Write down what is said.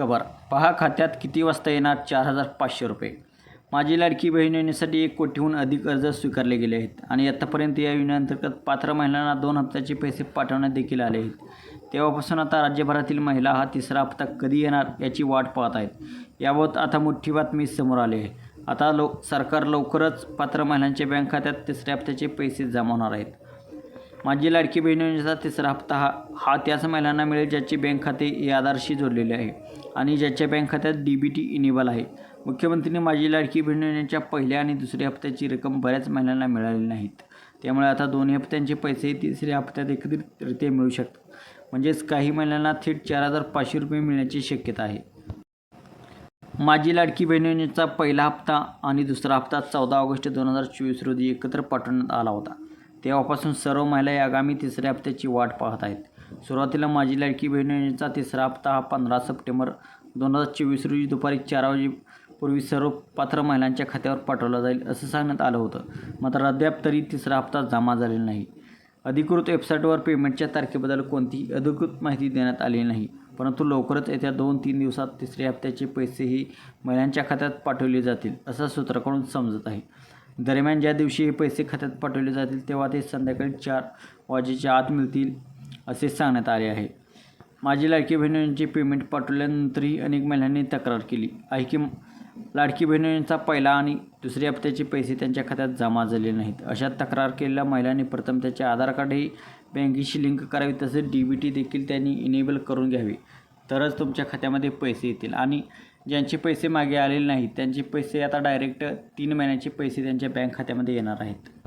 खबर पहा खात्यात किती वाजता येणार? चार हजार पाचशे रुपये. माझी लाडकी बहीण योजनेसाठी एक कोटीहून अधिक अर्ज स्वीकारले गेले आहेत आणि आत्तापर्यंत या योजनेअंतर्गत पात्र महिलांना दोन हप्त्याचे पैसे पाठवण्यात देखील आले आहेत. तेव्हापासून आता राज्यभरातील महिला हा तिसरा हप्ता कधी येणार याची वाट पाहत आहेत. याबाबत आता मोठी बातमी समोर आली आहे. आता लो सरकार लवकरच पात्र महिलांच्या बँक खात्यात तिसऱ्या हप्त्याचे पैसे जमा होणार आहेत. माझी लाडकी बहीण योजनेचा तिसरा हप्ता हा हा त्याच महिलांना मिळेल ज्याचे बँक खाते या आधारशी जोडलेले आहे आणि ज्याच्या बँक खात्यात डी बी टी इनेबल आहे. मुख्यमंत्र्यांनी माझी लाडकी बहीण योजनेच्या पहिल्या आणि दुसऱ्या हप्त्याची रक्कम बऱ्याच महिलांना मिळालेली नाहीत. त्यामुळे आता दोन्ही हप्त्यांचे पैसे तिसऱ्या हप्त्यात एकत्रितरित्या मिळू शकतात. म्हणजेच काही महिलांना थेट चार हजार पाचशे रुपये मिळण्याची शक्यता आहे. माझी लाडकी बहीण योजनेचा पहिला हप्ता आणि दुसरा हप्ता चौदा ऑगस्ट दोन हजार चोवीस रोजी एकत्र पाठवण्यात आला होता. तेव्हापासून सर्व महिला या आगामी तिसऱ्या हप्त्याची वाट पाहत आहेत. सुरुवातीला माझी लाडकी बहीण योजनेचा तिसरा हप्ता हा पंधरा सप्टेंबर दोन हजार चोवीस रोजी दुपारी चार वाजेपूर्वी सर्व पात्र महिलांच्या खात्यावर पाठवला जाईल असं सांगण्यात आलं होतं. मात्र अद्याप तरी तिसरा हप्ता जमा झालेला नाही. अधिकृत वेबसाईटवर पेमेंटच्या तारखेबद्दल कोणतीही अधिकृत माहिती देण्यात आली नाही. परंतु लवकरच येत्या दोन तीन दिवसात तिसऱ्या हप्त्याचे पैसेही महिलांच्या खात्यात पाठवले जातील असं सूत्राकडून समजत आहे. दरम्यान ज्या दिवशी हे पैसे खात्यात पाठवले जातील तेव्हा ते संध्याकाळी चार वाजेच्या आत मिळतील असे सांगण्यात आले आहे. माझी लाडकी बहिणींचे पेमेंट पाठवल्यानंतरही अनेक महिलांनी तक्रार केली. आहे की लाडकी बहिणींचा पहिला आणि दुसऱ्या हप्त्याचे पैसे त्यांच्या खात्यात जमा झाले नाहीत. अशा तक्रार केलेल्या महिलांनी प्रथम त्याचे आधार कार्डही बँकेशी लिंक करावे तसेच डी बी टी देखील त्यांनी इनेबल करून घ्यावे. तरच तुमच्या खात्यामध्ये पैसे येतील. आणि ज्यांचे पैसे मागे आलेले नाहीत त्यांचे पैसे आता डायरेक्ट तीन महिन्याचे पैसे त्यांच्या बँक खात्यामध्ये येणार आहेत.